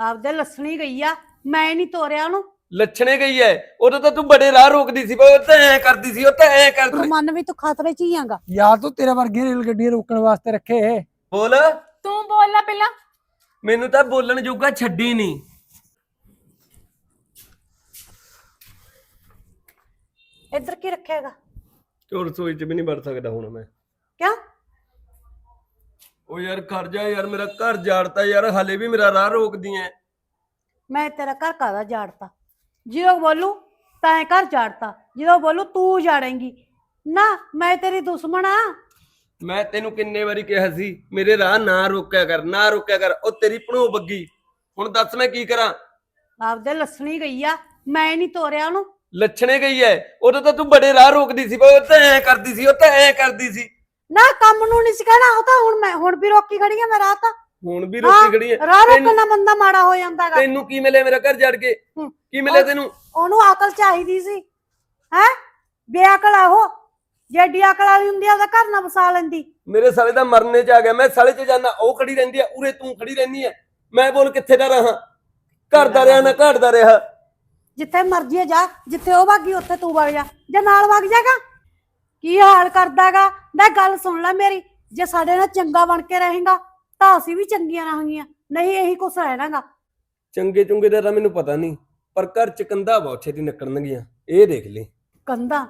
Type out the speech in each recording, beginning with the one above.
ਆਪਦੇ ਲੱਸਣੀ ਗਈ ਆ ਮੈਂ ਨਹੀਂ ਤੋਰਿਆ ਉਹਨੂੰ। ਲੱਛਣੇ ਗਈ ਐ ਉਦੋਂ ਤਾਂ ਤੂੰ ਬੜੇ ਰਾਹ ਰੋਕਦੀ ਸੀ ਬਈ ਉਹ ਤਾਂ ਐ ਕਰਦੀ ਸੀ ਉਹ ਤਾਂ ਐ ਕਰਦੀ ਮਨ ਵੀ ਤੂੰ ਖਤਰੇ 'ਚ ਹੀ ਆਂਗਾ ਯਾਰ ਤੂੰ ਤੇਰੇ ਵਰਗੀਆਂ ਰੇਲ ਗੱਡੀਆਂ ਰੋਕਣ ਵਾਸਤੇ ਰੱਖੇ। ਬੋਲ। ਤੂੰ ਬੋਲਣਾ ਪਹਿਲਾਂ। ਮੈਨੂੰ ਤਾਂ ਬੋਲਣ ਜੋਗਾ ਛੱਡੀ ਨਹੀਂ ਇੱਧਰ ਕੀ ਰੱਖੇਗਾ ਚੋਰ ਰਸੋਈ ਚ ਵੀ ਨਹੀਂ ਵੜ ਸਕਦਾ ਹੁਣ ਮੈਂ। ਕਿਉਂ? ਉਹ ਯਾਰ ਕਰ ਜਾ ਯਾਰ ਮੇਰਾ ਘਰ ਜਾੜਤਾ ਯਾਰ ਹਲੇ ਵੀ ਮੇਰਾ ਰਾਹ ਰੋਕਦੀ ਐ। ਮੈਂ ਤੇਰਾ ਘਰ ਕਾਦਾ ਜਾੜਤਾ? ਜਦੋਂ ਬੋਲੂ ਤਾਂ ਇਹ ਘਰ ਜਾੜਤਾ। ਜਦੋਂ ਬੋਲੂ ਤੂੰ ਜਾੜੇਂਗੀ। ਨਾ ਮੈਂ ਤੇਰੀ ਦੁਸ਼ਮਣ ਆ। ਮੈਂ ਤੈਨੂੰ ਕਿੰਨੇ ਵਾਰੀ ਕਿਹਾ ਸੀ ਮੇਰੇ ਰਾਹ ਨਾ ਰੋਕਿਆ ਕਰ ਨਾ ਰੋਕਿਆ ਕਰ ਉਹ ਤੇਰੀ ਭਣੋ ਬੱਗੀ। ਹੁਣ ਦੱਸ ਮੈਂ ਕੀ ਕਰਾਂ? ਆਪਦੇ ਲੱਸਣੀ ਗਈ ਆ ਮੈਂ ਨਹੀਂ ਤੋਰਿਆ ਉਹਨੂੰ। ਲੱਛਣੇ ਗਈ ਐ ਉਦੋਂ ਤਾਂ ਤੂੰ ਬੜੇ ਰਾਹ ਰੋਕਦੀ ਸੀ ਉਹ ਤਾਂ ਐ ਕਰਦੀ ਸੀ ਉਹ ਤਾਂ ਐ ਕਰਦੀ ਸੀ। ਨਾ ਕੰਮ ਨੂੰ ਨਹੀਂ ਸੀ ਕਹਿਣਾ ਉਹ ਤਾਂ ਹੁਣ ਮੈਂ ਹੁਣ ਵੀ ਰੋਕੀ ਖੜੀ ਆ ਮੈਂ ਰਾਹ ਤਾਂ। ਹੁਣ ਵੀ ਰੋਕੀ ਖੜੀ ਐ ਰਾਹ ਰੋਕਣ ਬੰਦਾ ਮਾੜਾ ਹੋ ਜਾਂਦਾਗਾ ਤੈਨੂੰ ਕੀ ਮਿਲਿਆ ਮੇਰਾ ਘਰ ਜੜ ਕੇ। ਕੀ ਉਹ- ਤੈਨੂੰ? ਉਹਨੂੰ ਅਕਲ ਚਾਹੀਦੀ ਸੀ। ਹੈ? ਬੇਅਕਲ ਆ ਉਹ। ਜੇਡੀ ਅਕਲ ਵਾਲੀ ਹੁੰਦੀ ਆ ਉਹਦਾ ਘਰ ਨਾ ਵਸਾ ਲੈਂਦੀ। ਮੇਰੇ ਸਾਲੇ ਦਾ ਮਰਨੇ ਚ ਆ ਗਿਆ। ਮੈਂ ਸਾਲੇ ਚ ਜਾਣਾ ਉਹ ਖੜੀ ਰਹਿੰਦੀ ਆ ਉਰੇ ਤੂੰ ਖੜੀ ਰਹਿੰਦੀ ਆ। ਮੈਂ ਬੋਲ ਕਿੱਥੇ ਦਾ ਰਹਾ? ਘਰ ਦਾ ਰਿਹਾ ਨਾ ਘਾਟ ਦਾ ਰਿਹਾ। ਜਿੱਥੇ ਮਰਜ਼ੀ ਜਾ। ਜਿੱਥੇ ਉਹ ਵਾਗੀ ਉੱਥੇ ਤੂੰ ਵਗ ਜਾ। ਜੇ ਨਾਲ ਵਗ ਜਾਗਾ ਕੀ ਹਾਲ ਕਰਦਾਗਾ ਨਾ ਗੱਲ ਸੁਣ ਲੈ ਮੇਰੀ। ਜੇ ਸਾਡੇ ਨਾਲ ਚੰਗਾ ਬਣ ਕੇ ਰਹੇਗਾ ਤਾਂ ਅਸੀਂ ਵੀ ਚੰਗੀਆਂ ਰਹਾਂਗੀਆਂ। ਨਹੀਂ ਇਹੀ ਕੁਛ ਰਹਿਣਾਗਾ ਚੰਗੇ ਚੁੰਗੇ ਦਾ ਤਾਂ ਮੈਨੂੰ ਪਤਾ ਨਹੀਂ ਪਰ ਘਰ ਚ ਕੰਧਾ ਬਹੁਤ ਛੇਤੀ ਨਿਕਲਣਗੀਆਂ। ਇਹ ਦੇਖ ਲਈ ਕੰਦਾ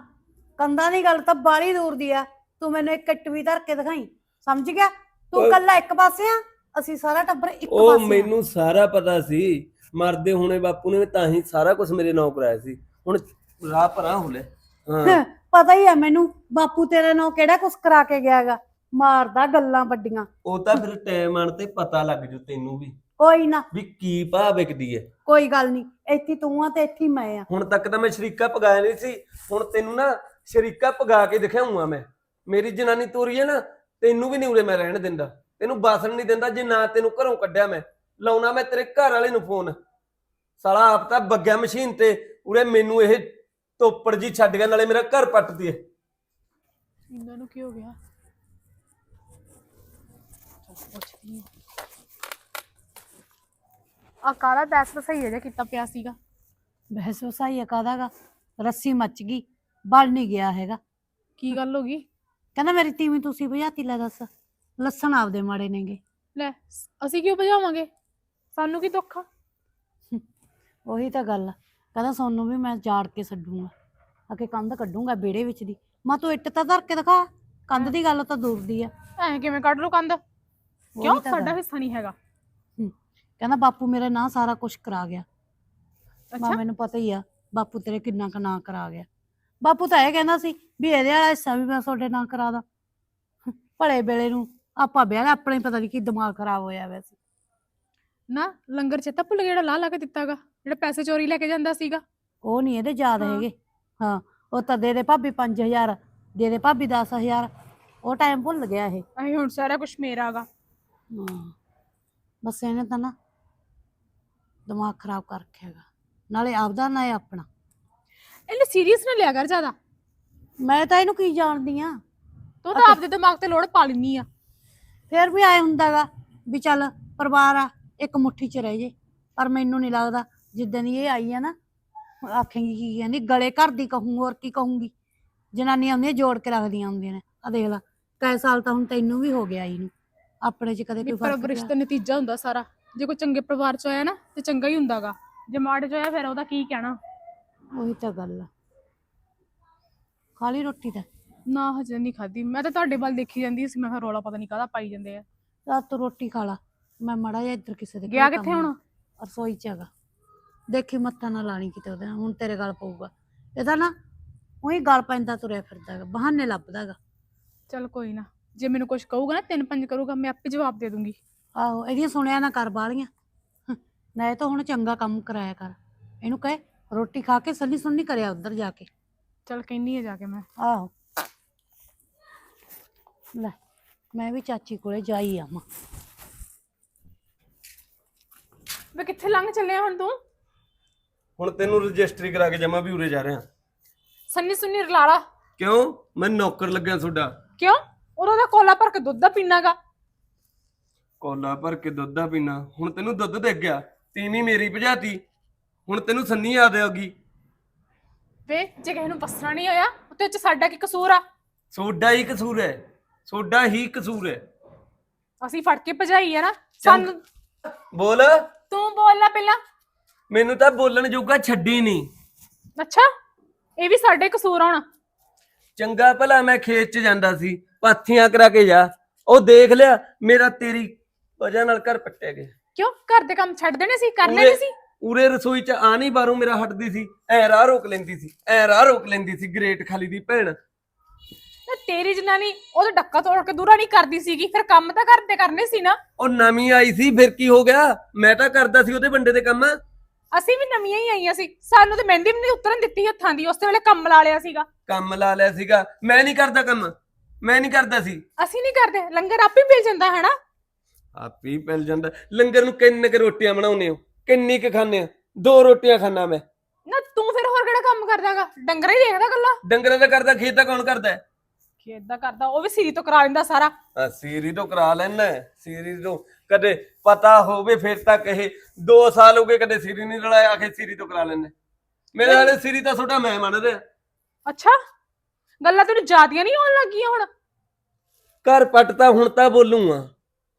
ਕੰਦਾ ਦੀ ਗੱਲ ਤਾਂ ਬਾਲੀ ਦੂਰ ਦੀ ਆ। ਤੂੰ ਮੈਨੂੰ ਇੱਕ ਇੱਟ ਵੀ ਧਰ ਕੇ ਦਿਖਾਈ। ਸਮਝ ਗਿਆ? ਤੂੰ ਓਏ। ਕੱਲਾ ਇੱਕ ਪਾਸੇ ਆ ਅਸੀਂ ਸਾਰਾ ਟੱਬਰ ਇੱਕ ਉਹ ਪਾਸੇ ਆ। ਮੈਨੂੰ ਸਾਰਾ ਪਤਾ ਸੀ। ਮਰਦੇ ਹੋਣੇ ਬਾਪੂ ਨੇ ਤਾਂ ਹੀ ਸਾਰਾ ਕੁਝ ਮੇਰੇ ਨਾਂ ਕਰਾਇਆ ਸੀ। ਹੁਣ ਰਾਹ ਪਰਾਂ ਹੁਲੇ ਹਾਂ। ਪਤਾ ਹੀ ਆ ਮੈਨੂੰ ਬਾਪੂ ਤੇਰੇ ਨਾਲ ਕਿਹੜਾ ਕੁਛ ਕਰਾ ਕੇ ਗਿਆਗਾ? ਮਾਰਦਾ ਗੱਲਾਂ ਵੱਡੀਆਂ। ਉਹ ਤਾਂ ਫਿਰ ਟਾਈਮ ਆਣ ਤੇ ਪਤਾ ਲੱਗ ਜੂ ਤੈਨੂੰ ਵੀ। ਕੋਈ ਨਾ। ਵੀ ਕੀ ਭਾਅ ਵਿਕਦੀ ਹੈ ਕੋਈ ਗੱਲ ਨਹੀਂ ਇੱਥੇ ਤੂੰ ਆ ਤੇ ਇੱਥੇ ਮੈਂ ਆ। ਹੁਣ ਤੱਕ ਤਾਂ ਮੈਂ ਸ਼ਰੀਕਾ ਪਗਾਇਆ ਨਹੀਂ ਸੀ ਹੁਣ ਤੈਨੂੰ ਨਾ ਸ਼ਰੀਕਾ ਪਗਾ ਕੇ ਦਿਖਾਉਂਗਾ ਮੈਂ। ਮੇਰੀ ਜਨਾਨੀ ਤੋਰੀ ਹੈ ਨਾ ਤੈਨੂੰ ਵੀ ਨਹੀਂ ਉਰੇ ਮੈਂ ਰਹਿਣ ਦਿੰਦਾ। ਤੈਨੂੰ ਬਾਸਣ ਨਹੀਂ ਦਿੰਦਾ ਜੇ ਨਾ ਤੈਨੂੰ ਘਰੋਂ ਕੱਢਿਆ ਮੈਂ। ਲਾਉਣਾ ਮੈਂ ਤੇਰੇ ਘਰ ਵਾਲੇ ਨੂੰ ਫੋਨ ਸਾਲਾ ਆਪ ਤਾਂ ਬੱਗਿਆ ਮਸ਼ੀਨ ਤੇ ਉਰੇ ਮੈਨੂੰ ਇਹ ਤੋਪੜ ਜੀ ਛੱਡ ਗਿਆ ਨਾਲੇ ਮੇਰਾ ਘਰ ਪੱਟਦੀ ਹੈ ਇਹਨਾਂ ਨੂੰ ਕੀ ਹੋ ਗਿਆ? ਆ। ਕਾਲਾ ਦੈਸ ਤਾਂ ਸਹੀ ਹੈ ਜੇ ਕੀਤਾ ਪਿਆ ਸੀਗਾ? ਬਹਿਸ ਵਸਾਈ ਕਾਦਾਗਾ ਰੱਸੀ ਮੱਚ ਗਈ ਬਲ ਨਹੀਂ ਗਿਆ ਹੈਗਾ। ਕੀ ਗੱਲ ਹੋ ਗਈ? ਕਹਿੰਦਾ ਮੇਰੀ ਤੀਵੀਂ ਤੁਸੀਂ ਬੁਝਾਤੀ ਲੈ ਦੱਸ। ਲੱਸਣ ਆਪਦੇ ਮਾੜੇ ਨੇਗੇ। ਲੈ ਅਸੀਂ ਕਿਉਂ ਭਜਾਵਾਂਗੇ? ਸਾਨੂੰ ਕੀ ਦੁੱਖ ਆ? ਉਹੀ ਤਾਂ ਗੱਲ ਆ। ਕਹਿੰਦਾ ਸੋਨੂੰ ਵੀ ਮੈਂ ਜਾੜ ਕੇ ਛੱਡੂਗਾ ਅਕੇ ਕੰਧ ਕੱਢੂੰਗਾ ਵਿਹੜੇ ਵਿੱਚ ਦੀ। ਮੈਂ ਤੂੰ ਇੱਟ ਤਾਂ ਧਰ ਕੇ ਦਿਖਾ। ਕੰਧ ਦੀ ਗੱਲ ਤਾਂ ਦੂਰ ਦੀ ਆ। ਐ ਕਿਵੇਂ ਕੱਢ ਲੋ ਕੰਧ? ਉਹੀ ਕਿਉਂ? ਤਾਂ ਸਾਡਾ। ਹਿੱਸਾ ਨਹੀਂ ਹੈਗਾ। ਕਹਿੰਦਾ ਬਾਪੂ ਮੇਰੇ ਨਾਂ ਸਾਰਾ ਕੁਝ ਕਰਾ ਗਿਆ। ਮੈਂ ਅੱਛਾ। ਮੈਨੂੰ ਪਤਾ ਹੀ ਆ ਬਾਪੂ ਤੇਰੇ ਕਿੰਨਾ ਕੁ ਨਾਂ ਕਰਾ ਗਿਆ। ਬਾਪੂ ਤਾਂ ਇਹ ਕਹਿੰਦਾ ਸੀ ਵੀ ਇਹਦੇ ਵਾਲਾ ਹਿੱਸਾ ਵੀ ਮੈਂ ਤੁਹਾਡੇ ਨਾਂ ਕਰਾ ਦਾਂ। ਭਲੇ ਵੇਲੇ ਨੂੰ ਆਪਾਂ ਵਿਆਹ ਆਪਣੇ ਪਤਾ ਨਹੀਂ ਕੀ ਦਿਮਾਗ ਖਰਾਬ ਹੋਇਆ ਵੈਸੇ ਨਾ ਲੰਗਰ ਚ ਤਾਂ ਭੁੱਲ ਗਿਆ ਜਿਹੜਾ ਲਾ ਲਾ ਕੇ ਦਿੱਤਾਗਾ ਜਿਹੜਾ ਪੈਸੇ ਚੋਰੀ ਲੈ ਕੇ ਜਾਂਦਾ ਸੀਗਾ। ਉਹ ਨਹੀਂ ਇਹਦੇ ਯਾਦ ਹਾਂ। ਹੈਗੇ। ਹਾਂ ਉਹ ਤਾਂ ਦੇ ਦੇ ਭਾਬੀ 5000 ਦੇ ਦੇ ਭਾਬੀ 10000 ਉਹ ਟਾਈਮ ਭੁੱਲ ਗਿਆ ਇਹ। ਅਹੀਂ ਹੁਣ ਸਾਰਾ ਕੁਝ ਮੇਰਾ ਹੈਗਾ ਹਾਂ ਬਸ ਇਹਨੇ ਤਾਂ ਨਾ ਦਿਮਾਗ ਖਰਾਬ ਕਰ ਰੱਖਿਆ ਹੈਗਾ। ਨਾਲੇ ਆਪਦਾ ਨਾ ਇਹ ਆਪਣਾ। ਇਹਨੂੰ ਸੀਰੀਅਸ ਨਾ ਲਿਆ ਕਰ ਜ਼ਿਆਦਾ। ਮੈਂ ਤਾਂ ਇਹਨੂੰ ਕੀ ਜਾਣਦੀ ਆ? ਤੂੰ ਤਾਂ ਆਪਦੇ ਦਿਮਾਗ ਤੇ ਲੋੜ ਪਾ ਲੈਨੀ ਆ। ਫਿਰ ਵੀ ਆਏ ਹੁੰਦਾਗਾ ਵੀ ਚੱਲ ਪਰਿਵਾਰ ਆ ਇੱਕ ਮੁੱਠੀ 'ਚ ਰਹਿ ਜੇ। ਪਰ ਮੈਨੂੰ ਨਹੀਂ ਲੱਗਦਾ ਜਿੱਦਾਂ ਦੀ ਇਹ ਆਈ ਆ ਨਾ ਆਖੇਂਗੀ ਕੀ ਕਹਿੰਦੀ ਗਲੇ ਘਰ ਦੀ ਕਹੂੰ ਹੋਰ ਕੀ ਕਹੂੰਗੀ? ਜਨਾਨੀਆਂ ਹੁੰਦੀਆਂ ਜੋੜ ਕੇ ਰੱਖਦੀਆਂ ਹੁੰਦੀਆਂ ਨੇ। ਆ ਦੇਖ ਲੈ ਕਈ ਸਾਲ ਤਾਂ ਹੁਣ ਤੈਨੂੰ ਵੀ ਹੋ ਗਿਆ ਆਈ ਨੂੰ ਆਪਣੇ 'ਚ ਕਦੇ ਕੋਈ ਫ਼ਰਕ ਪਰਵਰਿਸ਼? ਦਾ ਨਤੀਜਾ ਹੁੰਦਾ ਸਾਰਾ। ਜੇ ਕੋਈ ਚੰਗੇ ਪਰਿਵਾਰ ਚ ਆਇਆ ਨਾ ਤੇ ਚੰਗਾ ਹੀ ਹੁੰਦਾਗਾ। ਜੇ ਮਾੜੇ ਚ ਆਇਆ ਫਿਰ ਉਹਦਾ ਕੀ ਕਹਿਣਾ? ਉਹੀ ਤਾਂ ਗੱਲ ਆ। ਖਾਲੀ ਰੋਟੀ ਤਾਂ? ਨਾ ਹਜੇ ਨਹੀਂ ਖਾਦੀ ਮੈਂ ਤਾਂ ਤੁਹਾਡੇ ਵੱਲ ਦੇਖੀ ਜਾਂਦੀ ਸੀ ਮੈਂ ਕਿਹਾ ਰੋਲਾ ਪਤਾ ਨਹੀਂ ਕਾਹਦਾ ਪਾਈ ਜਾਂਦੇ ਆ। ਰਾਤ ਤੋਂ ਰੋਟੀ ਖਾ ਲਾ। ਮੈਂ ਮੜਾ ਜਾ ਇੱਧਰ ਕਿਸੇ ਦੇ ਘਰੇ ਗਿਆ ਕੰਮ ਕਿੱਥੇ ਹੁਣ? ਆ। ਰਸੋਈ ਚ ਹੈਗਾ। ਦੇਖੀ ਮੱਥਾ ਨਾ ਲਾਣੀ ਕਿਤੇ ਉਹਦੇ ਨਾਲ ਹੁਣ ਤੇਰੇ ਗੱਲ ਪਊਗਾ। ਇਹਦਾ ਨਾ ਉਹੀ ਗੱਲ ਪੈਂਦਾ ਤੁਰਿਆ ਫਿਰਦਾ ਹੈਗਾ ਬਹਾਨੇ ਲੱਭਦਾ ਹੈਗਾ। ਚਲ ਕੋਈ ਨਾ ਜੇ ਮੈਨੂੰ ਕੁਝ ਕਹੂਗਾ ਨਾ ਤਿੰਨ ਪੰਜ ਕਰੂਗਾ ਮੈਂ ਆਪੇ ਜਵਾਬ ਦੇ ਦੂੰਗੀ। ਆਹੋ ਇਹਦੀਆਂ ਸੁਣਿਆ ਨਾ ਕਰ ਬਾਲੀਆਂ ਨਾ ਤਾਂ ਹੁਣ ਚੰਗਾ ਕੰਮ ਕਰਾਇਆ ਕਰ। ਇਹਨੂੰ ਕਹੇ ਰੋਟੀ ਖਾ ਕੇ ਸੰਨੀ ਸੁੰਨੀ ਕਰਿਆ ਉੱਧਰ ਜਾ ਕੇ। ਚਲ ਕਹਿੰਨੀ ਆ ਜਾ ਕੇ ਮੈਂ। ਆਹੋ। ਲੈ ਮੈਂ ਵੀ ਚਾਚੀ ਕੋਲੇ ਜਾਈ ਆਵਾਂ। ਵੇ ਕਿੱਥੇ ਲੰਘ ਚੱਲਿਆ ਹੁਣ ਤੂੰ? ਹੁਣ ਤੈਨੂੰ ਰਜਿਸਟਰੀ ਕਰਾ ਕੇ ਜਮਾ ਵੀ ਉਰੇ ਜਾ ਰਿਹਾ। ਸੰਨੀ ਸੁੰਨੀ ਰਲਾਲਾ। ਕਿਉਂ? ਮੈਂ ਨੌਕਰ ਲੱਗਿਆ ਤੁਹਾਡਾ। ਕਿਉਂ? ਉਹਦਾ ਤਾਂ ਕੋਲਾ ਭਰ ਕੇ ਦੁੱਧ ਦਾ ਪੀਣਾਗਾ। ਕੋਲਾ ਭਰ ਕੇ ਦੁੱਧ ਦਾ ਪੀਣਾ। ਹੁਣ ਤੈਨੂੰ ਦੁੱਧ ਦੇ ਗਿਆ। ਤੀਵੀਂ ਮੇਰੀ ਭਜਾਤੀ। ਹੁਣ ਤੈਨੂੰ ਸੰਨੀ ਯਾਦ ਆਉਗੀ ਵੇ ਜੇ ਕਿਸੇ ਨੂੰ ਵਸਣਾ ਨਹੀਂ ਹੋਇਆ ਉੱਤੇ ਚ ਸਾਡਾ ਕੀ ਕਸੂਰ ਆ? ਸੋਡਾ ਹੀ ਕਸੂਰ ਹੈ। ਸੋਡਾ ਹੀ ਕਸੂਰ ਹੈ। ਅਸੀਂ ਫੜ ਕੇ ਭਜਾਈ ਆ ਨਾ। ਸਾਨੂੰ ਬੋਲ। ਤੂੰ ਬੋਲ ਲੈ ਪਹਿਲਾਂ। ਮੈਨੂੰ ਤਾਂ ਬੋਲਣ ਜੋਗਾ ਛੱਡੀ ਨਹੀਂ। ਅੱਛਾ ਇਹ ਵੀ ਸਾਡੇ ਕਸੂਰ ਆਉਣਾ ਚੰਗਾ ਭਲਾ ਮੈਂ ਖੇਤ 'ਚ ਜਾਂਦਾ ਸੀ ਪਾਥੀਆਂ ਕਰਾ ਕੇ ਜਾ। ਉਹ ਦੇਖ ਲਿਆ ਮੇਰਾ ਤੇਰੀ ਵਜ੍ਹਾ ਨਾਲ ਘਰ ਪੱਟਿਆ ਗਿਆ। ਕਿਉਂ? ਘਰ ਦੇ ਕੰਮ ਛੱਡ ਦੇਣੇ ਸੀ ਉਰੇ- ਨਹੀਂ ਸੀ? ਉਰੇ ਰਸੋਈ 'ਚ ਆ ਨਹੀਂ ਬਾਹਰੋਂ ਮੇਰਾ ਹਟਦੀ ਸੀ ਐ ਰਾਹ ਰੋਕ ਲੈਂਦੀ ਸੀ ਐ ਰਾਹ ਰੋਕ ਲੈਂਦੀ ਸੀ ਗ੍ਰੇਟ ਖਾਲੀ ਦੀ ਭੈਣ। ਨਾ ਤੇਰੀ ਜਨਾਨੀ ਉਹਦਾ ਡੱਕਾ ਤੋੜ ਕੇ ਦੂਰਾ ਨਹੀਂ ਕਰਦੀ ਸੀਗੀ ਫਿਰ ਕੰਮ ਤਾਂ ਘਰ ਦੇ ਕਰਨੇ ਸੀ ਨਾ। ਉਹ ਨਵੀਂ ਆਈ ਸੀ ਫਿਰ ਕੀ ਹੋ ਗਿਆ? ਮੈਂ ਤਾਂ ਕਰਦਾ ਸੀ ਉਹਦੇ ਬੰਦੇ ਦੇ ਕੰਮ। ਅਸੀਂ ਵੀ ਨਵੀਆਂ ਹੀ ਆਈਆਂ ਸੀ। ਸਾਨੂੰ ਤੇ ਮਹਿੰਦੀ ਵੀ ਨਹੀਂ ਉਤਰਨ ਦਿੱਤੀ ਹੱਥਾਂ ਦੀ ਉਸੇ ਵੇਲੇ ਕੰਮ ਲਾ ਲਿਆ ਸੀਗਾ। ਕੰਮ ਲਾ ਲਿਆ ਸੀਗਾ। ਮੈਂ ਨਹੀਂ ਕਰਦਾ ਕੰਮ। ਮੈਂ ਨਹੀਂ ਕਰਦਾ ਸੀ। ਅਸੀਂ ਨਹੀਂ ਕਰਦੇ। ਲੰਗਰ ਆਪੇ ਮਿਲ ਜਾਂਦਾ ਹੈ ਨਾ ਆਪ ਹੀ ਮਿਲ ਜਾਂਦਾ। ਲੰਗਰ ਨੂੰ ਕਿੰਨੇ ਕੁ ਰੋਟੀਆਂ ਬਣਾਉਨੇ ਹੋ? ਕਿੰਨੀ ਕੁ ਖਾਣੇ ਆ ਦੋ ਰੋਟੀਆਂ ਖਾਣਾ ਮੈਂ। ਨਾ ਤੂੰ ਫਿਰ ਹੋਰ ਕਿਹੜਾ ਕੰਮ ਕਰਦਾਗਾ? ਡੰਗਰ ਹੀ ਦੇਖਦਾ ਗੱਲਾਂ? ਡੰਗਰਾਂ ਦਾ ਕਰਦਾ ਖੇਤ ਦਾ ਕੌਣ ਕਰਦਾ? ਹੈ? ਖੇਤ ਦਾ ਕਰਦਾ ਉਹ ਵੀ ਸਿਰੀ ਤੋਂ ਕਰਾ ਲੈਂਦਾ ਸਾਰਾ। ਆ ਸੀਰੀ ਤੋਂ ਕਰਾ ਲੈਣਾ ਸੀਰੀ ਤੋਂ। ਕਦੇ ਪਤਾ ਹੋਵੇ ਫਿਰ ਤਾਂ ਕਹੇ 2 ਸਾਲ ਹੋ ਗਏ ਕਦੇ ਸੀਰੀ ਨਹੀਂ ਰਲਾਇਆ ਆਖੇ ਸੀਰੀ ਤੋਂ ਕਰਾ ਲੈਣੇ ਮੇਰੇ ਵਾਲੇ ਸੀਰੀ ਤਾਂ ਛੋਟਾ ਮੈਂ ਮੰਨ ਰਿਹਾ ਅੱਛਾ ਗੱਲਾਂ ਤੈਨੂੰ ਜ਼ਿਆਦੀਆਂ ਨਹੀਂ ਆਉਣ ਲੱਗੀਆਂ ਹੁਣ? ਘਰ ਪੱਟਤਾ ਹੁਣ ਤਾਂ ਬੋਲੂਗਾ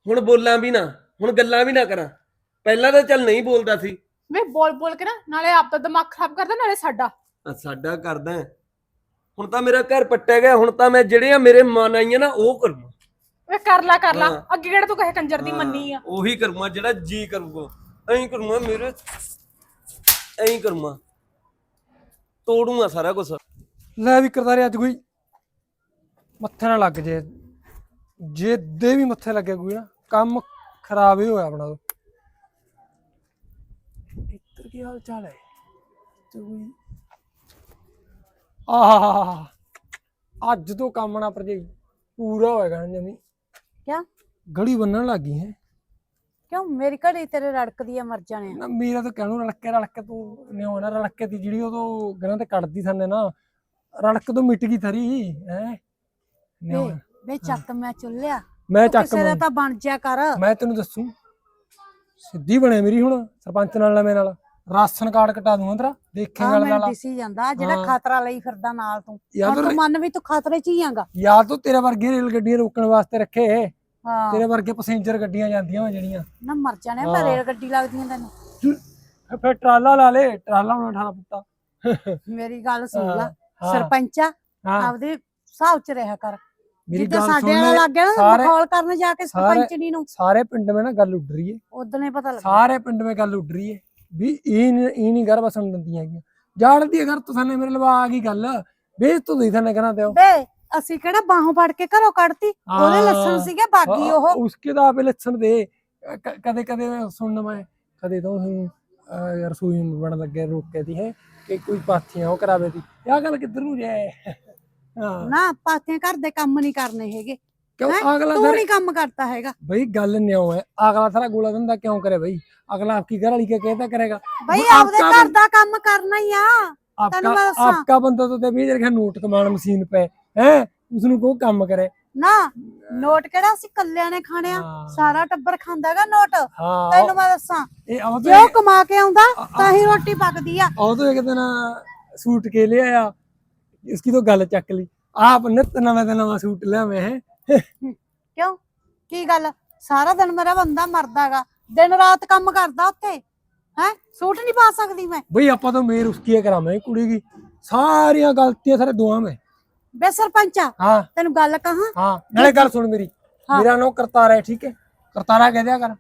ਹੁਣ ਬੋਲਾਂ ਵੀ ਨਾ ਹੁਣ ਗੱਲਾਂ ਵੀ ਨਾ ਕਰਾਂ। ਪਹਿਲਾਂ ਤਾਂ ਚੱਲ ਨਹੀਂ ਬੋਲਦਾ ਸੀ। ਵੇ ਬੋਲ ਬੋਲ ਕੇ ਨਾ ਨਾਲੇ ਆਪ ਦਾ ਦਿਮਾਗ ਖਰਾਬ ਕਰਦਾ ਨਾਲੇ ਸਾਡਾ। ਆ ਸਾਡਾ ਕਰਦਾ ਹੈ। ਹੁਣ ਤਾਂ ਮੇਰਾ ਘਰ ਪੱਟਿਆ ਗਿਆ ਹੁਣ ਤਾਂ ਮੈਂ ਜਿਹੜੀਆਂ ਮੇਰੇ ਮਨ ਆਈਆਂ ਨਾ ਉਹ ਕਰੂੰਗਾ। ਵੇ ਕਰ ਲਾ ਕਰ ਲਾ। ਹਾਂ। ਅੱਗੇ ਕਿਹੜਾ ਤੂੰ ਕਹੇ ਕੰਜਰ ਦੀ ਮੰਨੀ ਆ? ਉਹੀ ਕਰੂੰਗਾ ਜਿਹੜਾ ਜੀ ਕਰੂਗਾ। ਐਂ ਕਰੂੰਗਾ ਮੇਰੇ ਐਂ ਕਰੂੰਗਾ। ਤੋੜੂੰਗਾ ਸਾਰਾ ਕੁਝ ਲੈ ਵੀ ਕਰਤਾਰੇ ਅੱਜ ਕੋਈ ਮੱਥੇ ਨਾ ਲੱਗ ਜੇ। ਜੇ ਦੇ ਵੀ ਮੱਥੇ ਲੱਗੇ ਕੋਈ ਨਾ ਕੰਮ ਖਰਾਬ ਹੀ ਹੋਇਆ ਆਪਣਾ ਤੋਂ। ਇੱਧਰ ਕੀ ਹਾਲ ਚਾਲ ਹੈ? ਤੇ ਕੋਈ ਆਹ ਅੱਜ ਤੋਂ ਕੰਮ ਨਾ ਪਰ ਪੂਰਾ ਹੋਏਗਾ ਨਾ ਜਮੀ। ਕਿਆ? ਗੜੀ ਬੰਨਣ ਲੱਗੀ ਹੈ। ਕਿਉਂ? ਮੇਰੀ ਘੜੀ ਤੇਰੇ ਰੜਕਦੀ ਆ ਮਰ ਜਾਣੇ ਨਾ ਮੇਰਾ ਤਾਂ ਕਹਿਣੂ ਰਲਕੇ ਰਲਕੇ ਤੂੰ ਨਿਉ ਨਾ ਰਲਕੇ ਦੀ ਜਿਹੜੀ ਉਦੋਂ ਗਰਾਂ ਤੇ ਕੱਢਦੀ ਸੰਨੇ ਨਾ ਰਲਕ ਤੋਂ ਮਿਟ ਗਈ ਥਰੀ ਹੈ। ਨਿਉ ਵੇ ਚੱਕ ਮੈਂ ਚੁੱਲਿਆ। ਮੈਂ ਤੂੰ ਚੱਕ ਕਿਸੇ ਦਾ ਮੈਂ। ਤਾਂ ਬਣ ਜਾ ਕਰ। ਮੈਂ ਤੈਨੂੰ ਦੱਸੂ। ਸਿੱਧੀ ਬਣੇ ਮੇਰੀ ਹੁਣ ਸਰਪੰਚ ਨਾਲ ਲੈ ਮੇਰੇ ਨਾਲ। ਰਾਸ਼ਨ ਕਾਰਡ ਕਟਾ ਦੂੰਗਾ ਤੇਰਾ ਦੇਖੇ ਗੱਲ ਮੈਂ ਗੱਲ ਦਿਸੀ ਜਾਂਦਾ ਜਿਹੜਾ ਖਤਰਾ ਲਈ ਫਿਰਦਾ ਨਾਲ ਤੂੰ। ਯਾਰ ਤੂੰ ਮੰਨ ਵੀ ਤੂੰ ਖਤਰੇ 'ਚ ਹੀ ਆਂਗਾ। ਯਾਰ ਤੂੰ ਤੇਰੇ ਵਰਗੇ ਰੇਲ ਗੱਡੀਆਂ ਰੋਕਣ ਵਾਸਤੇ ਰੱਖੇ ਹਾਂ। ਤੇਰੇ ਵਰਗੇ ਪੈਸੇਂਜਰ ਗੱਡੀਆਂ ਜਾਂਦੀਆਂ ਵਾਂ ਜਿਹੜੀਆਂ। ਨਾ ਮਰ ਜਾਣੇ ਮੈਂ ਰੇਲ ਗੱਡੀ ਲੱਗਦੀਆਂ ਤੈਨੂੰ। ਫਿਰ- ਫਿਰ ਟਰਾਲਾ ਲਾ ਲੈ ਟਰਾਲਾ ਹੁਣ ਠਾਣਾ ਪੁੱਤਾ ਮੇਰੀ ਗੱਲ ਸੁਣ ਲੈ ਸਰਪੰਚ ਸਰਪੰਚਾ ਆਪਦੇ ਹਿਸਾਬ 'ਚ ਰਿਹਾ ਕਰ। ਮੇਰੀ ਗੱਲ ਸਾਡੇ ਸੁਣ ਨਾਲ ਲੈ ਲੱਗ ਗਿਆ ਨਾ ਸਾਰੇ- ਕਰਨ ਜਾ ਕੇ ਸਾਰੇ- ਸਰਪੰਚਣੀ ਨੂੰ। ਸਾਰੇ ਪਿੰਡ ਮੇ ਨਾ ਗੱਲ ਉੱਡ ਰਹੀ ਹੈ ਉਦੋਂ ਹੀ ਪਤਾ ਲੱਗਾ ਸਾਰੇ ਪਿੰਡ ਮੇ ਗੱਲ ਉੱਡ ਰਹੀ ਹੈ ਵੀ ਇਹ ਇਹ ਨਹੀਂ ਘਰ ਬਸਣ ਦਿੰਦੀਆਂ ਹੈਗੀਆਂ। ਜਾਣਦੀ ਅਗਰ ਤੁਸਾਂ ਮੇਰੇ ਲਵਾ ਆ ਗਈ ਗੱਲ ਵੇਚ ਤੂੰ ਦੀ ਥਾਨੇ ਕਰਾਂ ਤੇ ਉਹ ਬੇ ਅਸੀਂ ਕਿਹੜਾ ਬਾਹੋਂ ਫੜ ਕੇ ਘਰੋਂ ਕੱਢਤੀ? ਉਹਦੇ। ਲੱਛਣ ਸੀਗੇ ਬਾਗੀ ਉਹ ਉਸਕੇ ਦਾ ਆਪੇ ਲੱਛਣ ਦੇ। ਕ- ਕਦੇ ਕਦੇ ਸੁਣਨ ਮੈਂ ਕਦੇ ਤਾਂ ਰਸੋਈ ਨੂੰ ਬਣ ਲੱਗੇ ਰੋਕੇ ਦੀ ਹੈ ਕਿ ਕੋਈ ਪਾਥੀਆਂ ਉਹ ਕਰਾਵੇ ਦੀ। ਇਹ ਗੱਲ ਕਿੱਧਰ ਨੂੰ ਜਾਏ? ਹਾਂ। ਨਾ ਪਾਥੀਆਂ ਘਰ ਦੇ ਕੰਮ ਨਹੀਂ ਕਰਨੇ ਹੈਗੇ। ਕਿਉਂ ਹੈਂ? ਅਗਲਾ ਤੂੰ ਫਿਰ ਨਹੀਂ ਕੰਮ ਕਰਤਾ ਹੈਗਾ ਬਈ ਗੱਲ ਨਿਉ ਹੈ ਅਗਲਾ ਸਾਰਾ ਗੋਲਾ ਧੰਦਾ ਕਿਉਂ ਕਰੇ ਬਈ ਅਗਲਾ ਆਪਕੀ ਘਰ ਵਾਲੀ ਕੇ कहता करेगा ਬਈ वो ਆਪਦੇ आपका ਘਰ बन- ਦਾ ਕੰਮ ਕਰਨਾ ਹੀ ਆ आपका ਤੈਨੂੰ ਮੈਂ ਦੱਸਾਂ। आपका बंदा तो दे भी जरा नोट कमाण मशीन पे है उसनु को काम करे ਨਾ ਨੋਟ ਕਿਹੜਾ ਅਸੀਂ ਕੱਲਿਆਂ ਨੇ ਖਾਣੇ ਆ ਹਾਂ। ਸਾਰਾ ਟੱਬਰ ਖਾਂਦਾਗਾ ਨੋਟ हाँ ਤੈਨੂੰ ਮੈਂ ਦੱਸਾਂ ए आओ ਜੇ तो ਉਹ ਕਮਾ ਕੇ ਆਉਂਦਾ ਤਾਂ ਹੀ ਰੋਟੀ ਪੱਕਦੀ ਆ आओ तो एक दिन सूट के ले आया इसकी तो गल चक ली आप नित नवा ते नवा सूट लिया मैं है ਕਿਉਂ? ਕੀ ਗੱਲ? ਸਾਰਾ ਦਿਨ ਮੇਰਾ ਬੰਦਾ ਮਰਦਾਗਾ ਦਿਨ ਰਾਤ ਕੰਮ ਕਰਦਾ ਉੱਥੇ। ਹੈ? ਸੂਟ ਨਹੀਂ ਪਾ ਸਕਦੀ ਮੈਂ। ਬਈ ਆਪਾਂ ਤਾਂ ਮੇਰ ਉਸਕੀ ਕਰਾਵਾਂਗੇ ਕੁੜੀ ਦੀ। ਸਾਰੀਆਂ ਗਲਤੀਆਂ ਸਾਰੇ ਦੁਆ ਮੈਂ। ਬੇ ਸਰਪੰਚਾ ਹਾਂ। ਤੈਨੂੰ ਗੱਲ ਕਹਾਂ? ਹਾਂ। ਨਾਲੇ ਗੱਲ ਸੁਣ ਮੇਰੀ। ਮੇਰਾ ਨਾਮ ਕਰਤਾਰਾ ਹੈ ਠੀਕ ਹੈ? ਕਰਤਾਰਾ ਕਹਿ ਦਿਆ ਕਰ।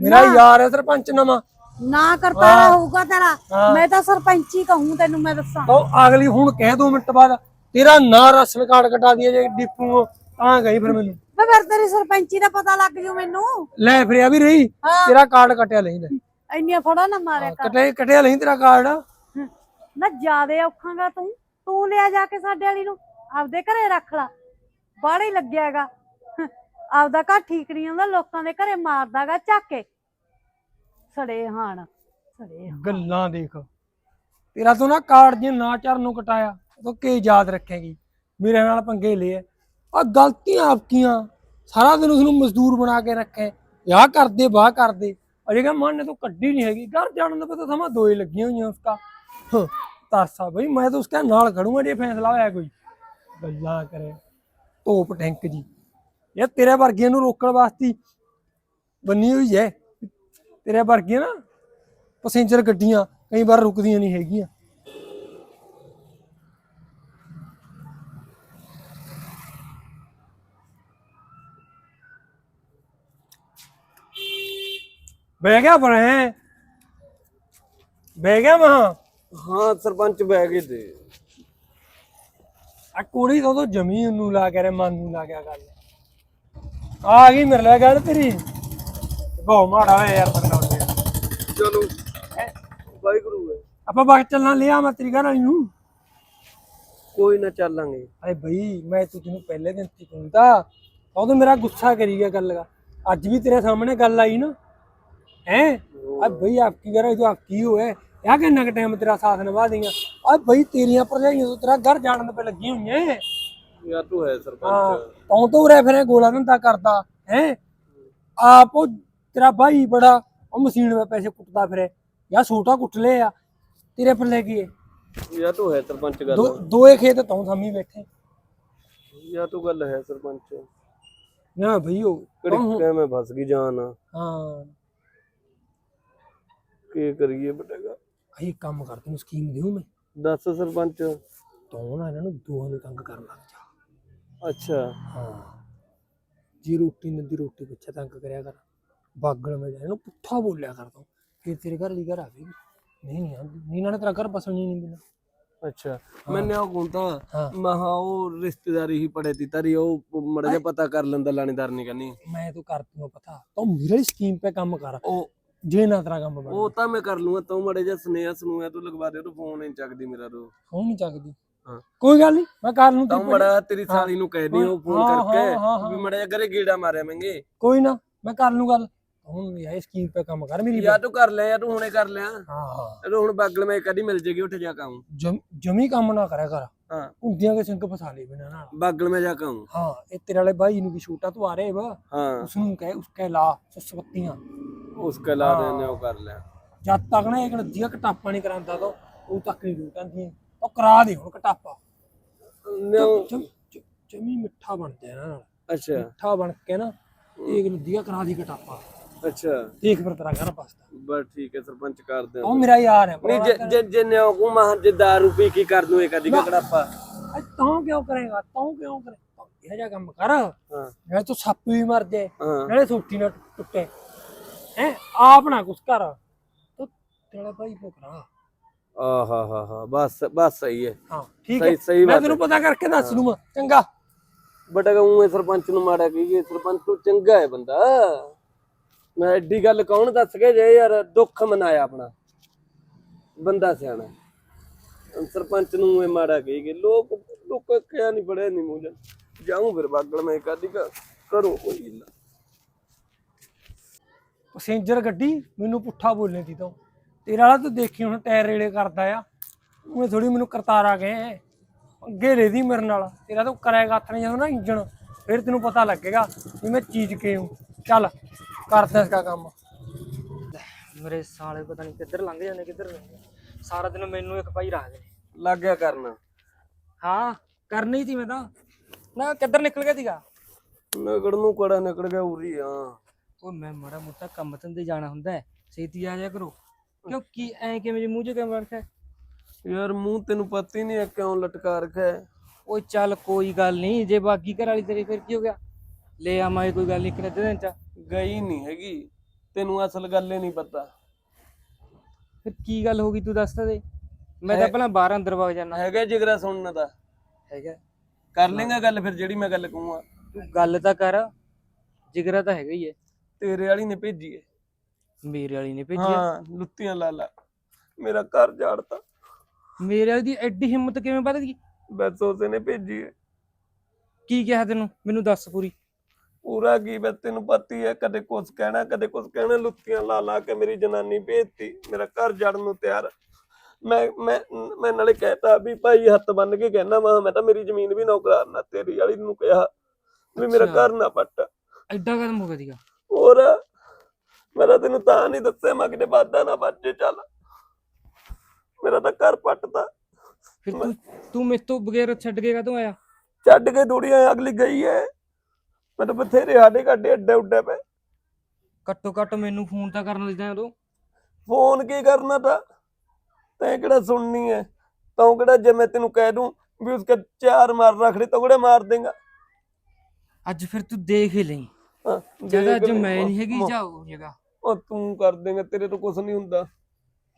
ਮੇਰਾ ਯਾਰ ਹੈ ਸਰਪੰਚ ਨਵਾਂ। ਨਾ ਕਰਤਾਰਾ ਹੋਊਗਾ ਤੇਰਾ। ਮੈਂ ਤਾਂ ਸਰਪੰਚ ਹੀ ਕਹੂੰ ਤੈਨੂੰ ਮੈਂ ਦੱਸਾਂ। ਤੋ ਅਗਲੀ ਹੁਣ ਕਹਿ ਦੋ ਮਿੰਟ ਬਾਅਦ ਤੇਰਾ ਨਾਂ ਰਾਸ਼ਨ ਕਾਰਡ ਕਟਾ ਦਈਏ ਜੇ ਡਿਪੂ ਤਾਂ ਗਈ ਫਿਰ ਮੈਨੂੰ। ਮੈਂ ਫਿਰ ਤੇਰੀ ਸਰਪੰਚੀ ਦਾ ਪਤਾ ਲੱਗ ਜੂ ਮੈਨੂੰ। ਲੈ ਫਿਰ ਆ ਵੀ ਰਹੀ ਤੇਰਾ ਕਾਰਡ ਕਟਿਆ ਲਈ ਲੈ ਇੰਨੀਆਂ ਫੜਾ ਨਾ ਮਾਰਿਆ ਕਰ। ਕਟਿਆ ਕਟਿਆ ਲਈ ਤੇਰਾ ਕਾਰਡ ਨਾ ਜਿਆਦੇ ਔਖਾਂਗਾ ਤੂੰ। ਤੂੰ ਲਿਆ ਜਾ ਕੇ ਸਾਡੇ ਵਾਲੀ ਨੂੰ ਆਪਦੇ ਘਰੇ ਰੱਖ ਲਾ। ਬਾਹਰ ਹੀ ਲੱਗਿਆ ਹੈਗਾ। ਆਪਦਾ ਘਰ ਠੀਕ ਨਹੀਂ ਆਉਂਦਾ ਲੋਕਾਂ ਦੇ ਘਰੇ ਮਾਰਦਾਗਾ ਝਾਕੇ ਸੜੇ ਹਾਣ ਸੜੇ ਹਾਣ। ਗੱਲਾਂ ਦੇਖ। ਤੇਰਾ ਤੂੰ ਨਾ ਕਾਰਡ ਜੇ ਨਾ ਚਾਰ ਨੂੰ ਕਟਾਇਆ ਤੂੰ ਕੀ ਯਾਦ ਰੱਖੇਗੀ? ਮੇਰੇ ਨਾਲ ਪੰਗੇ ਲਏ ਆ ਗਲਤੀਆਂ ਆਪਕੀਆਂ ਸਾਰਾ ਦਿਨ ਉਸ ਨੂੰ ਮਜ਼ਦੂਰ ਬਣਾ ਕੇ ਰੱਖੇ। ਯਾ ਕਰਦੇ ਵਾਹ ਕਰਦੇ। ਅਜੇ ਕਹ ਮਨ ਨੇ ਤਾਂ ਕੱਢੀ ਨਹੀਂ ਹੈਗੀ। ਘਰ ਜਾਣ ਦਾ ਪਤਾ ਸਮਾਂ ਦੋਏ ਲੱਗੀਆਂ ਹੋਈਆਂ ਉਸਕਾ। ਹਾਂ, ਬਈ ਮੈਂ ਤਾਂ ਉਸਕੇ ਨਾਲ ਖੜੂੰਗਾ ਜੇ ਫੈਸਲਾ ਹੋਇਆ ਕੋਈ। ਗੱਲਾਂ ਕਰੇ। ਧੋਪ ਟੈਂਕ ਜੀ। ਇਹ ਤੇਰੇ ਵਰਗੀਆਂ ਨੂੰ ਰੋਕਣ ਵਾਸਤੇ ਬੰਨੀ ਹੋਈ ਹੈ ਤੇਰੇ ਵਰਗੀਆਂ ਨਾ ਪੈਸੇਂਜਰ ਗੱਡੀਆਂ ਕਈ ਵਾਰ ਰੁਕਦੀਆਂ ਨਹੀਂ ਹੈਗੀਆਂ। ਬਹਿ ਗਿਆ ਬਣੇ ਬਹਿ ਗਿਆ ਮਹਾ ਹਾਂ ਸਰਪੰਚ ਬਹਿ ਗਏ ਤੇ। ਆ ਕੁੜੀ ਤਾਂ ਜ਼ਮੀਨ ਨੂੰ ਲਾ ਕੇ ਰੇ ਮਨ ਨੂੰ ਲਾ ਗਿਆ ਗੱਲ। ਆ ਗਈ ਮੇਰੇ ਨਾਲ ਗੱਲ ਤੇਰੀ। ਬਹੁਤ ਮਾੜਾ ਹੋਇਆ ਯਾਰ ਬਦਲਾਉਂਦੇ ਚਲੋ। ਵਾਹਿਗੁਰੂ ਹੈ। ਆਪਾਂ ਬਾਗ ਚੱਲਣਾ ਲਿਆ ਮੈਂ ਤੇਰੀ ਘਰ ਵਾਲੀ ਨੂੰ। ਕੋਈ ਨਾ ਚੱਲਾਂਗੇ। ਅਰੇ ਬਈ ਮੈਂ ਤੂੰ ਤੈਨੂੰ ਪਹਿਲੇ ਦਿਨ ਤੇ ਕਹਿੰਦਾ ਉਦੋਂ ਮੇਰਾ ਗੁੱਸਾ ਕਰੀ ਗਿਆ ਗੱਲ ਦਾ। ਅੱਜ ਵੀ ਤੇਰੇ ਸਾਹਮਣੇ ਗੱਲ ਆਈ ਨਾ। ਹੈ ਆ ਬਈ ਆਪਕੀ ਘਰ ਜੋ ਆਪਕੀ ਹੋਏ ਯਾ ਕਿੰਨਾ ਕੁ ਟਾਈਮ ਤੇਰਾ ਸਾਥ ਨਿਭਾ ਦੇਗਾ ਆ ਬਈ ਤੇਰੀਆਂ ਭਰਜਾਈਆਂ ਤੋਂ ਤੇਰਾ ਘਰ ਜਾਣ ਦੇ ਪੇ ਲੱਗੀ ਹੋਈਆਂ ਯਾਰ ਤੂੰ ਹੈ ਹਾਂ ਸਰਪੰਚ ਤੂੰ ਤੋਂ ਰਹਿ ਫਿਰੇ ਗੋਲਾ ਧੰਦਾ ਕਰਦਾ ਹੈ ਆਪ ਉਹ ਤੇਰਾ ਭਾਈ ਬੜਾ ਉਹ ਮਸ਼ੀਨ ਵਿੱਚ ਪੈਸੇ ਕੁੱਟਦਾ ਫਿਰੇ ਜਾਂ ਛੋਟਾ ਕੁੱਟ ਲਿਆ ਆ ਤੇਰੇ ਪਰ ਲੈ ਗਏ ਯਾਰ ਤੂੰ ਹੈ ਸਰਪੰਚ ਗੱਲ ਦੋਏ ਖੇਤ ਤੂੰ ਸਾਮੀ ਬੈਠੇ ਯਾਰ ਤੂੰ ਗੱਲ ਹੈ ਸਰਪੰਚ ਨਾ ਭਈ ਉਹ ਕਿਹੜੀ ਮੈਂ ਫਸ ਗਈ ਜਾਨ ਹਾਂ ਕੀ ਕਰੀਏ ਬਟੇਗਾ ਇਹ ਕੰਮ ਕਰ ਤੈਨੂੰ ਸਕੀਮ ਦਿਉ ਮੈਂ? ਦੱਸ ਸਰਪੰਚ। ਤੂੰ ਨਾ ਇਹਨਾਂ ਨੂੰ ਦੋਹਾਂ ਨੂੰ ਤੰਗ ਕਰਨ ਲੱਗ ਜਾ। ਅੱਛਾ। ਹਾਂ। ਜੀ ਰੋਟੀ ਨਦੀ ਰੋਟੀ ਪਿੱਛੇ ਤੰਗ ਕਰਿਆ ਕਰ। ਬਾਗਲ ਮੈਂ ਜਾ ਇਹਨੂੰ ਪੁੱਠਾ ਬੋਲਿਆ ਕਰ ਤੂੰ। ਫਿਰ ਤੇਰੇ ਘਰ ਦੀ ਘਰ ਆਵੇਗੀ। ਨਹੀਂ ਨਹੀਂ ਆਉਂਦੀ। ਨਹੀਂ ਨਾ ਤੇਰਾ ਘਰ ਬਸਣ ਨਹੀਂ ਦੇਣਾ ਅੱਛਾ। ਮੈਨੇ ਉਹ ਗੁੰਤਾ। ਮਹਾ ਉਹ ਰਿਸ਼ਤੇਦਾਰੀ ਹੀ ਪੜੇ ਤੀ ਤਰੀ ਉਹ ਮੜਾ ਜਿਹਾ ਪਤਾ ਕਰ ਲੈਂਦਾ ਲਾਣੇਦਾਰ ਨਹੀਂ ਕਰਨੀ ਮੈਂ ਤੂੰ ਕਰ ਤੂੰ ਪਤਾ। ਤੂੰ ਮੇਰੇ ਸਕੀਮ ਤੇ ਕੰਮ ਕਰ। ਉਹ ਜੇ ਨਾ ਤੇਰਾ ਕੰਮ ਬਣ ਉਹ ਤਾਂ ਮੈਂ ਕਰ ਲੂੰਗਾ ਤੂੰ ਮੜੇ ਜਿਹਾ ਸੁਨੇਹਾ ਸੁਨੂਆ ਤੂੰ ਲਗਵਾ ਦੇ ਤੂੰ ਫੋਨ ਨਹੀਂ ਚੱਕਦੀ ਮੇਰਾ ਤੂੰ ਉਹ ਨਹੀਂ ਚੱਕਦੀ। ਹਾਂ। ਕੋਈ ਗੱਲ ਨਹੀਂ ਮੈਂ ਕਰ ਲੂੰ ਤਾਂ ਮੜਾ ਤੇਰੀ ਸਾਲੀ ਨੂੰ ਕਹਿ ਦੀ ਉਹ ਫੋਨ ਕਰਕੇ। ਵੀ ਮੜਾ ਜਿਹਾ ਘਰੇ ਗੀੜਾ ਮਾਰਿਆ ਮੰਗੇ ਕੋਈ ਨਾ ਮੈਂ ਕਰ ਲੂੰ ਗੱਲ। ਹੁਣ ਇਹ ਸਕੀਮ ਤੇ ਕੰਮ ਕਰ ਮੇਰੀ ਯਾ ਤੂੰ ਕਰ ਲਿਆ ਯਾ ਤੂੰ ਹੁਣੇ ਕਰ ਲਿਆ ਹਾਂ। ਹਾਂ। ਇਹਨੂੰ ਹੁਣ ਬਾਗਲ ਮੈਂ ਕਦੀ ਮਿਲ ਜੇਗੀ ਉੱਠ ਜਾ ਕਾਉਂ ਜਮ- ਕੰਮ ਨਾ ਕਰਿਆ ਕਰ। ਹਾਂ। ਹੁੰਦੀਆਂ ਕੇ ਸਿੰਘ ਫਸਾ ਲਈ ਬਿਨਾ ਨਾਲ। ਬਾਗਲ ਮੈਂ ਜਾ ਕਾਉਂ ਹਾਂ ਇਹ ਤੇਰੇ ਵਾਲੇ ਭਾਈ ਨੂੰ ਵੀ ਛੋਟਾ ਤੂੰ ਆ ਰਹੇ ਵਾ। ਹਾਂ। ਉਸ ਨੂੰ ਕਹਿ ਉਸਕੇ ਲਾ ਸਸਵਤੀਆਂ ਉਸ ਕਲਾ ਦੇ ਨੇ ਉਹ ਕਰ ਲਿਆ ਜਦ ਤੱਕ ਨਾ ਇਹ ਨਦੀਆਂ ਕਟਾਪਾ ਨਹੀਂ ਕਰਾਂਦਾ ਤਾਂ ਉਹ ਤੱਕ ਨਹੀਂ ਆਂਦੀ ਉਹ ਕਰਾ ਦੇ ਹੁਣ ਕਟਾਪਾ। ਜਮ- ਮਿੱਠਾ ਬਣ ਜਾ ਇਹਨਾਂ ਨਾਲ। ਅੱਛਾ। ਮਿੱਠਾ ਬਣ ਕੇ ਨਾ ਇਹ ਨਦੀਆਂ ਕਰਾ ਦੀ ਕਟਾਪਾ। ਅੱਛਾ। ਦੇਖ ਫਿਰ ਤੇਰਾ ਘਰ ਬਸਦਾ। ਬਸ ਠੀਕ ਹੈ ਸਰਪੰਚ ਕਰ ਦੇ ਉਹ ਮੇਰਾ ਯਾਰ ਹੈ ਨਹੀਂ ਜੇ ਜੇ ਜੇ ਨਿਉ ਕੋ ਮਹਾਂ ਜੇ ਦਾਰੂ ਪੀ ਕੀ ਕਰ ਦੂੰ ਇੱਕ ਅਧਿਕ ਕੜਾਪਾ ਅਰੇ ਤੂੰ ਕਿਉਂ ਕਰੇਗਾ? ਤੂੰ ਕਿਉਂ ਕਰੇ? ਇਹ ਜਿਹਾ ਕੰਮ ਕਰ। ਹਾਂ। ਨਾਲੇ ਤੂੰ ਸੱਪ ਵੀ ਮਰ ਜਾਏ ਹਾਂ। ਨਾਲੇ ਸੋਟੀ ਨਾ ਟੁੱਟੇ। ਹੈ? ਆਪ ਨਾ ਕੁਛ ਕਰ। ਤੂੰ ਤੇਰਾ ਭਾਈ ਭੁਕਰਾ ਆਹਾ ਹਾ ਹਾ। ਬਸ ਬਸ ਸਹੀ ਹੈ। ਹਾਂ ਠੀਕ ਸਹੀ ਹੈ। ਸਹੀ ਮੈਂ ਬਾਤ ਤੈਨੂੰ ਪਤਾ ਕਰਕੇ ਦੱਸ ਦੂੰਗਾ। ਚੰਗਾ। ਬਟ ਉਹ ਸਰਪੰਚ ਨੂੰ ਮਾੜਾ ਕਹੀਏ। ਸਰਪੰਚ ਤੋਂ ਚੰਗਾ ਹੈ ਬੰਦਾ। ਮੈਂ ਐਡੀ ਗੱਲ ਕੌਣ ਦੱਸ ਕੇ ਜੇ ਯਾਰ ਦੁੱਖ ਮਨਾਇਆ ਆਪਣਾ। ਬੰਦਾ ਸਿਆਣਾ। ਸਰਪੰਚ ਨੂੰ ਇਹ ਮਾੜਾ ਕਹੀਏ ਲੋਕ ਲੋਕ ਕਿਹਾ ਨਹੀਂ ਬੜੇ ਨਹੀਂ ਮੂੰਹ ਜਾਉਂ ਫਿਰ ਬਾਗਲ ਮੈਂ ਕਾਦੀ ਕਰੋ ਕੋਈ ਨਾ ਪੈਸੇਂਜਰ ਗੱਡੀ, ਮੈਨੂੰ ਪੁੱਠਾ ਬੋਲਨੇ ਦੀ ਤੂੰ। ਤੇਰਾ ਵਾਲਾ ਤੂੰ ਦੇਖੀ ਹੁਣ ਟਾਇਰ ਰੇੜੇ ਕਰਦਾ ਆ। ਉਹ ਥੋੜੀ ਮੈਨੂੰ ਕਰਤਾਰਾ ਗਏ ਅੱਗੇ ਲੈ ਮੇਰੇ ਨਾਲ। ਤੇਰਾ ਤੂੰ ਕਰੇਗਾ ਹੱਥ ਨੇ ਜਦੋਂ ਨਾ ਇੰਜਣ। ਫਿਰ ਤੈਨੂੰ ਪਤਾ ਲੱਗੇਗਾ ਵੀ ਮੈਂ ਚੀਜ਼ ਕੇ ਚੱਲ। ਕਰਦਾ ਇਸਕਾ ਕੰਮ। ਮੇਰੇ ਸਾਲੇ ਪਤਾ ਨਹੀਂ ਕਿੱਧਰ ਲੰਘ ਜਾਂਦੇ ਕਿੱਧਰ ਨਹੀਂ ਸਾਰਾ ਦਿਨ ਮੈਨੂੰ ਇੱਕ ਪਾਈ ਰੱਖਦੇ ਨੇ। ਲੱਗ ਗਿਆ ਕਰਨਾ। ਹਾਂ ਕਰਨੀ ਸੀ ਮੈਂ ਤਾਂ। ਨਾ ਕਿੱਧਰ ਨਿਕਲ ਗਿਆ ਸੀਗਾ? ਨਗੜ ਨੂੰ ਕੜਾ ਨਿਕਲ ਗਿਆ ਉਰੀ ਆ ਉਹ ਮੈਂ ਮਾੜਾ ਮੋਟਾ ਕੰਮ ਧੰਦੇ ਜਾਣਾ ਹੁੰਦਾ ਹੈ। ਛੇਤੀ ਆ ਜਾ ਕਰੋ। ਕਿਉਂ ਕੀ ਐ ਕਿਵੇਂ ਜੇ ਮੂੰਹ 'ਚ ਕਿਵੇਂ ਰੱਖਿਆ? ਯਾਰ ਮੂੰਹ ਤੈਨੂੰ ਪਤਾ ਹੀ ਨਹੀਂ ਹੈ ਕਿਉਂ ਲਟਕਾ ਰੱਖਿਆ ਹੈ। ਉਹ ਚੱਲ ਕੋਈ ਗੱਲ ਨਹੀਂ। ਜੇ ਬਾਕੀ ਘਰ ਵਾਲੀ ਤੇਰੀ ਫਿਰ ਕੀ ਹੋ ਗਿਆ? ਲੈ ਆਵਾਂਗੇ ਕੋਈ ਗੱਲ ਨਹੀਂ ਕਿੰਨੇ ਦਿਨ ਚ। ਗਈ ਨਹੀਂ ਹੈਗੀ। ਤੈਨੂੰ ਅਸਲ ਗੱਲ ਹੀ ਨਹੀਂ ਪਤਾ। ਫਿਰ ਕੀ ਗੱਲ ਹੋ ਗਈ ਤੂੰ ਦੱਸ ਤਾਂ ਦੇ। ਮੈਂ ਤਾਂ ਪਹਿਲਾਂ ਬਾਹਰ ਅੰਦਰ ਵਗ ਜਾਣਾ ਹੈਗਾ ਜਿਗਰਾ ਸੁਣਨ ਦਾ। ਹੈਗਾ। ਕਰ ਲੇਗਾ ਗੱਲ ਫਿਰ ਜਿਹੜੀ ਮੈਂ ਗੱਲ ਕਹੂੰਗਾ। ਤੂੰ ਗੱਲ ਤਾਂ ਕਰ। ਜਿਗਰਾ ਤਾਂ ਹੈਗਾ ਹੀ ਹੈ। ਤੇਰੇ ਵਾਲੀ ਨੇ ਭੇਜੀ ਹੈ ਮੇਰੇ ਵਾਲੀ ਨੇ ਭੇਜਿਆ ਹਾਂ ਲੁੱਤੀਆਂ ਲਾ ਲਾ। ਮੇਰਾ ਘਰ ਜਾੜਤਾ। ਮੇਰੇ ਵਾਲੀ ਦੀ ਐਡੀ ਹਿੰਮਤ ਕਿਵੇਂ ਵੱਧ ਗਈ? ਬਸ ਉਸੇ ਨੇ ਭੇਜੀ ਹੈ ਕੀ ਕਿਹਾ ਤੈਨੂੰ? ਮੈਨੂੰ ਦੱਸ ਪੂਰੀ। ਪੂਰਾ ਕੀ ਬਸ ਤੈਨੂੰ ਪਤਾ ਹੀ ਕਦੇ ਕੁਛ ਕਹਿਣਾ ਕਦੇ ਕੁਛ ਕਹਿਣਾ ਲੁੱਤੀਆਂ ਲਾ ਲਾ ਕੇ ਮੇਰੀ ਜਨਾਨੀ ਭੇਜਤੀ ਮੇਰਾ ਘਰ ਜੜਨ ਨੂੰ ਤਿਆਰ। ਮੈਂ ਮੈਂ ਮੈਂ ਨਾਲੇ ਕਹਿਤਾ ਵੀ ਭਾਈ ਹੱਥ ਬੰਨ ਕੇ ਕਹਿਣਾ ਮੈਂ ਮੈਂ ਤਾਂ ਮੇਰੀ ਜ਼ਮੀਨ ਵੀ ਨੌਕਰਾਰ ਨਾ ਤੇਰੀ ਵਾਲੀ ਨੂੰ ਕਿਹਾ ਵੀ ਮੇਰਾ। ਘਰ ਨਾ ਪੱਟ। ਐਡਾ ਕਦਮ ਹੋ ਗਿਆ ਸੀਗਾ। ਹੋਰ ਮੇਰਾ ਤੈਨੂੰ ਤਾਂ ਨਹੀਂ ਦੱਸਿਆ ਮੈਂ ਕਿਤੇ ਵਾਦਾ ਨਾ ਬੱਜੇ ਚੱਲ। ਮੇਰਾ ਤਾਂ ਘਰ ਪੱਟਦਾ ਫਿਰ ਤੂੰ ਤੂੰ ਮੇਰੇ ਤੋਂ ਬਗੈਰ ਛੱਡ ਕੇ ਕਦੋਂ ਆਇਆ? ਛੱਡ ਕੇ ਦੁਨੀਆ ਅਗਲੀ ਗਈ ਐ ਮੈਂ ਤਾਂ ਬਥੇਰੇ ਸਾਡੇ ਕੱਢੇ ਅੱਡੇ ਉੱਡੇ ਪਏ। ਘੱਟੋ ਘੱਟ ਮੈਨੂੰ ਫੋਨ ਤਾਂ ਕਰਨ ਦਿੰਦਾ ਉਦੋਂ ਫੋਨ ਕੀ ਕਰਨਾ ਤਾਂ? ਤੈਂ ਕਿਹੜਾ ਸੁਣਨੀ ਐ? ਤੂੰ ਕਿਹੜਾ ਜੇ ਮੈਂ ਤੈਨੂੰ ਕਹਿ ਦੂੰ ਵੀ ਉਸਕੇ ਚਾਰ ਮਾਰ ਰੱਖ ਲੈ ਤੂੰ ਕਿਹੜਾ ਮਾਰ ਦੇਗਾ? ਅੱਜ ਫਿਰ ਤੂੰ ਦੇਖ ਹੀ ਲਈ। ਜਗ੍ਹਾ ਅੱਜ ਮੈਂ ਨਹੀਂ ਹੈਗੀ ਜਾ ਉਹ ਜਗ੍ਹਾ। ਉਹ ਤੂੰ ਕਰ ਦੇਗਾ ਤੇਰੇ ਤੋਂ ਕੁਝ ਨਹੀਂ ਹੁੰਦਾ।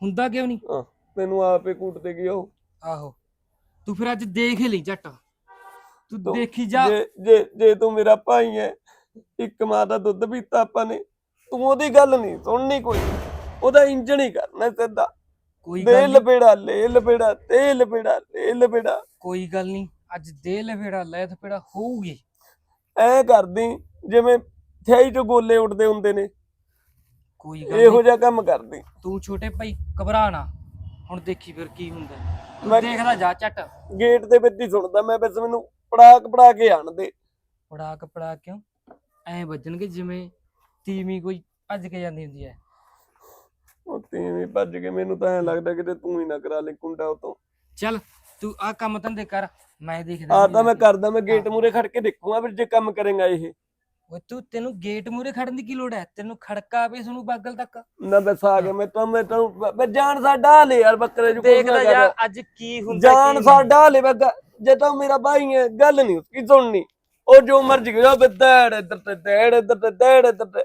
ਹੁੰਦਾ ਕਿਉਂ ਨਹੀਂ? ਹਾਂ, ਤੈਨੂੰ ਆਪੇ ਕੂਟਦੇ ਗਿਆ ਉਹ। ਆਹੋ। ਤੂੰ ਫਿਰ ਅੱਜ ਦੇਖ ਹੀ ਲਈ ਝੱਟ। ਤੂੰ ਦੇਖੀ ਜਾ। ਜੇ ਜੇ ਜੇ ਤੂੰ ਮੇਰਾ ਭਾਈ ਹੈ ਇੱਕ ਮਾਂ ਦਾ ਦੁੱਧ ਪੀਤਾ ਆਪਾਂ ਨੇ ਤੂੰ ਉਹਦੀ ਗੱਲ ਨਹੀਂ ਸੁਣਨੀ ਕੋਈ। ਉਹਦਾ ਇੰਜਣ ਹੀ ਕਰਨਾ ਸਿੱਧਾ। ਕੋਈ ਦੇ ਗੱਲ ਲਪੇੜਾ ਲੈ ਲਪੇੜਾ ਤੇ ਲਪੇੜਾ ਲੈ ਲਪੇੜਾ। ਕੋਈ ਗੱਲ ਨਹੀਂ ਅੱਜ ਦੇ ਲਫੇੜਾ ਲੈ ਥਪੇੜਾ ਹੋਊਗੀ। ਐ ਕਰਦੀ ਜਿਵੇਂ ਥਾਈ ਚ ਗੋਲੇ ਉੱਡਦੇ ਹੁੰਦੇ ਨੇ। ਕੋਈ ਗੱਲ ਇਹੋ ਜਿਹਾ ਕੰਮ ਕਰਦੀ। ਤੂੰ ਛੋਟੇ ਭਾਈ ਘਬਰਾ ਨਾ। ਹੁਣ ਦੇਖੀ ਫਿਰ ਕੀ ਹੁੰਦਾ। ਤੂੰ ਮੈਂ- ਦੇਖਦਾ ਜਾ ਝੱਟ। ਗੇਟ ਦੇ ਵਿੱਚ ਹੀ ਸੁਣਦਾ ਮੈਂ ਬਸ ਮੈਨੂੰ ਪੜਾਕ ਪੜਾ ਕੇ ਆਣ ਦੇ ਪੜਾ ਕਪੜਾ ਕਿਉਂ? ਐ ਵੱਜਣਗੇ ਜਿਵੇਂ ਤੀਵੀਂ ਕੋਈ ਭੱਜ ਕੇ ਜਾਂਦੀ ਹੁੰਦੀ ਹੈ। ਉਹ ਤੀਵੀਂ ਭੱਜ ਕੇ ਮੈਨੂੰ ਤਾਂ ਐ ਲੱਗਦਾ ਕਿਤੇ ਤੂੰ ਹੀ ਨਾ ਕਰਾ ਲੈ ਕੁੰਡਾ ਉਤੋਂ ਚੱਲ ਤੂੰ ਆ ਕੰਮ ਧੰਦੇ ਕਰ ਮੈਂ ਦੇਖਦਾ ਆ ਤਾਂ ਮੈਂ। ਕਰਦਾ ਮੈਂ ਗੇਟ ਮੂਰੇ ਖੜ ਕੇ ਦੇਖੂਗਾ ਫਿਰ ਜੇ ਕੰਮ ਕਰੇਗਾ ਇਹ। ਓਏ ਤੂੰ ਤੈਨੂੰ ਗੇਟ ਮੂਰੇ ਖੜਨ ਦੀ ਕੀ ਲੋੜ ਹੈ? ਤੈਨੂੰ ਖੜਕਾ ਪੇ ਸੁਣੂ ਬਾਗਲ ਤੱਕ। ਨਾ ਬਸ ਆ ਗਿਆ ਮੈਂ ਤਾਂ ਮੈਂ ਤਾਂ ਮੈਂ ਜਾਨ ਸਾਡਾ ਲੈ ਯਾਰ ਬੱਕਰੇ ਨੂੰ ਦੇਖਦਾ ਜਾ ਅੱਜ ਕੀ ਹੁੰਦਾ ਜਾਨ। ਸਾਡਾ ਲੈ ਬੱਗਾ जटा मेरा भाई है गल नहीं उसकी सुननी ਉਹ ਜੋ ਮਰਜ਼ੀ ਕਰਾ ਬੱਦੜ ਇੱਧਰ ਤੇ ਡੇੜ ਇੱਧਰ ਤੇ ਡੇੜ ਇੱਧਰ ਤੇ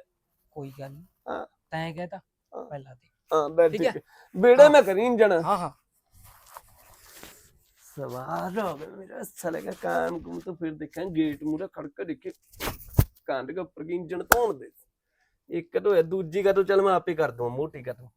ਕੋਈ ਗੱਲ ਨਹੀਂ ਹਾਂ ਤੈਂ ਕਹਤਾ ਪਹਿਲਾਂ ਤੇ ਹਾਂ ਬੈ ਠੀਕ ਹੈ ਬੇੜੇ ਮੈਂ ਕਰੀਂ ਜਣਾ ਹਾਂ ਹਾਂ सवार हो गया मेरा अच्छा लगा कान घूम तो फिर देखा गेट मुरा खड़का देखे कान के ऊपर की इंजन धोन दे एक का तो है दूजी का तो चल मैं आप ही कर दूंगा मोटी का तो